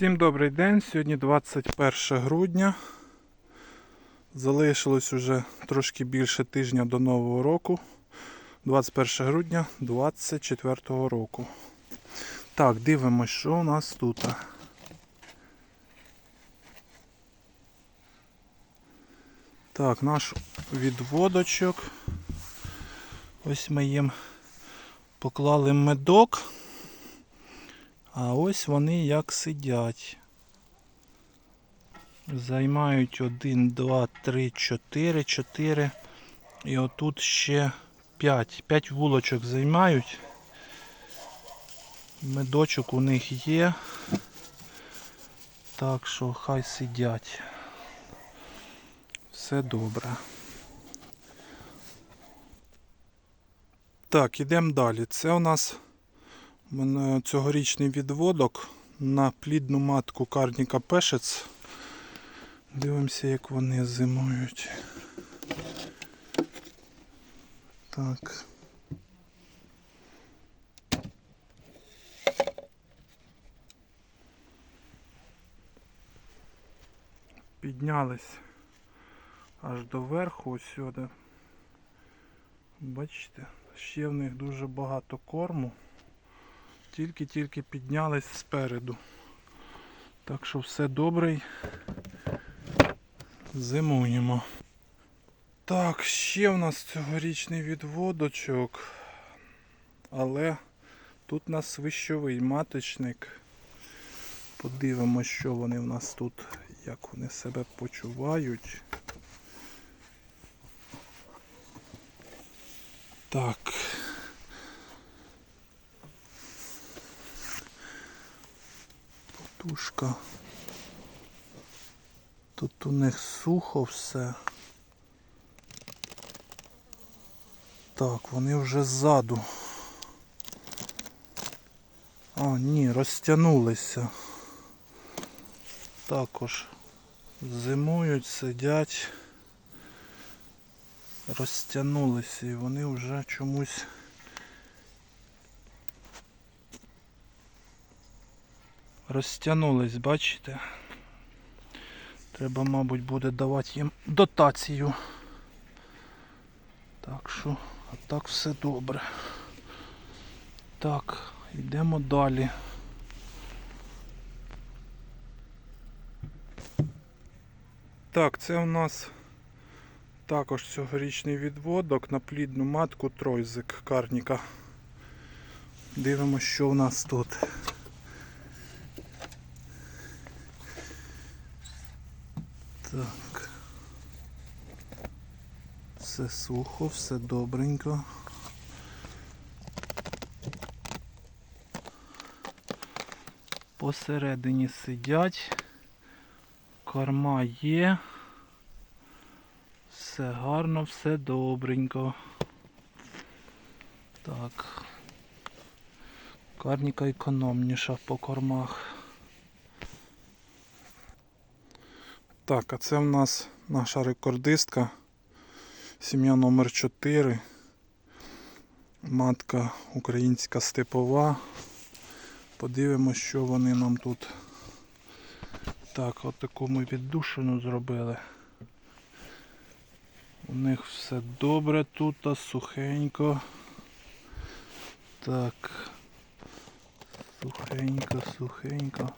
Всім добрий день. Сьогодні 21 грудня. Залишилось уже трошки більше тижня до Нового року. 21 грудня 24 року. Так, дивимось, що у нас тут. Так, наш відводочок. Ось ми їм поклали медок. А ось вони як сидять. Займають 1, 2, 3, 4, 4. І отут ще 5. 5 вулочок займають. Медочок у них є. Так що хай сидять. Все добре. Так, ідемо далі. Це у нас цьогорічний відводок на плідну матку карніка пешець. Дивимося, як вони зимують. Так. Піднялись аж до верху сюди. Бачите, ще в них дуже багато корму. Тільки-тільки піднялись спереду. Так що все добре. Зимуємо. Так, ще в нас цьогорічний відводочок. Але тут у нас свищовий маточник. Подивимось, що вони в нас тут, як вони себе почувають. Так. Тушка. Тут у них сухо все. Так, вони вже ззаду. А, ні, розтягнулися. Також зимують, сидять, розтягнулися і вони вже чомусь розтягнулись, бачите? Треба, мабуть, буде давати їм дотацію. Так що, а так все добре. Так, йдемо далі. Так, це у нас також цьогорічний відводок на плідну матку тройзик карніка. Дивимося, що у нас тут. Так. Все сухо, все добренько. Посередині сидять. Корма є. Все гарно, все добренько. Так. Карніка економніша по кормах. Так, а це в нас наша рекордистка. Сім'я номер 4 Матка українська степова. Подивимось, що вони нам тут. Так, от таку ми віддушину зробили. У них все добре тут, сухенько. Так. Сухенько, сухенько.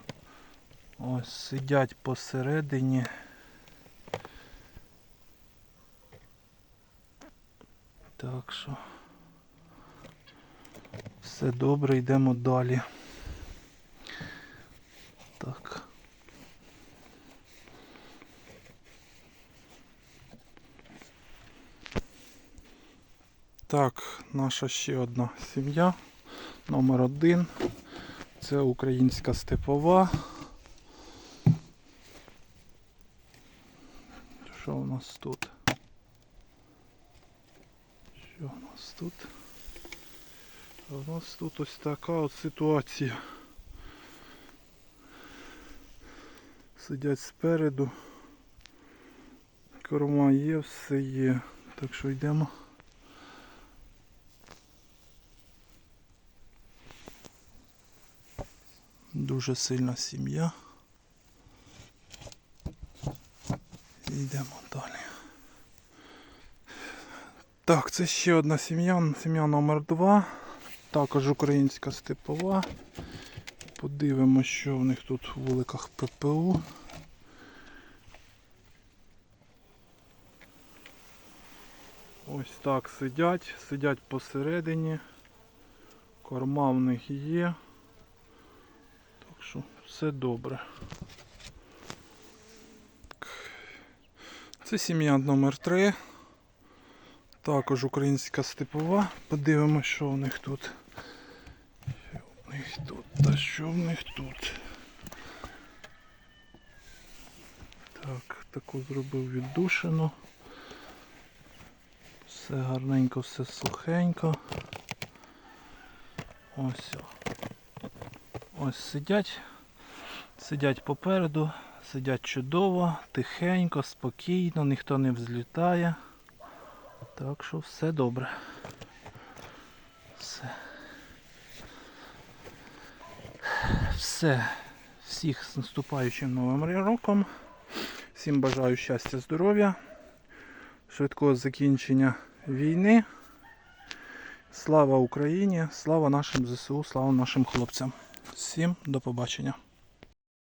Ось сидять посередині. Так що все добре, йдемо далі. Так. Так, наша ще одна сім'я. Номер один. Це українська степова. Що у нас тут? Що у нас тут? У нас тут ось така от ситуація. Сидять спереду. Корма є, все є. Так що йдемо. Дуже сильна сім'я. Йдемо далі. Так, це ще одна сім'я, сім'я номер 2 Також українська степова. Подивимося, що в них тут в вуликах ППУ. Ось так сидять, сидять посередині. Корма в них є. Так що все добре. Це сім'я номер 3 Також українська степова. Подивимося, що в них тут. Що в них тут? Та що в них тут? Так, таку зробив віддушину. Все гарненько, все сухенько. Ось. Ось сидять. Сидять попереду, сидять чудово, тихенько, спокійно, ніхто не взлітає. Так що все добре. Все. Все. Всіх з наступаючим новим роком. Всім бажаю щастя, здоров'я, швидкого закінчення війни. Слава Україні, слава нашим ЗСУ, слава нашим хлопцям. Всім до побачення.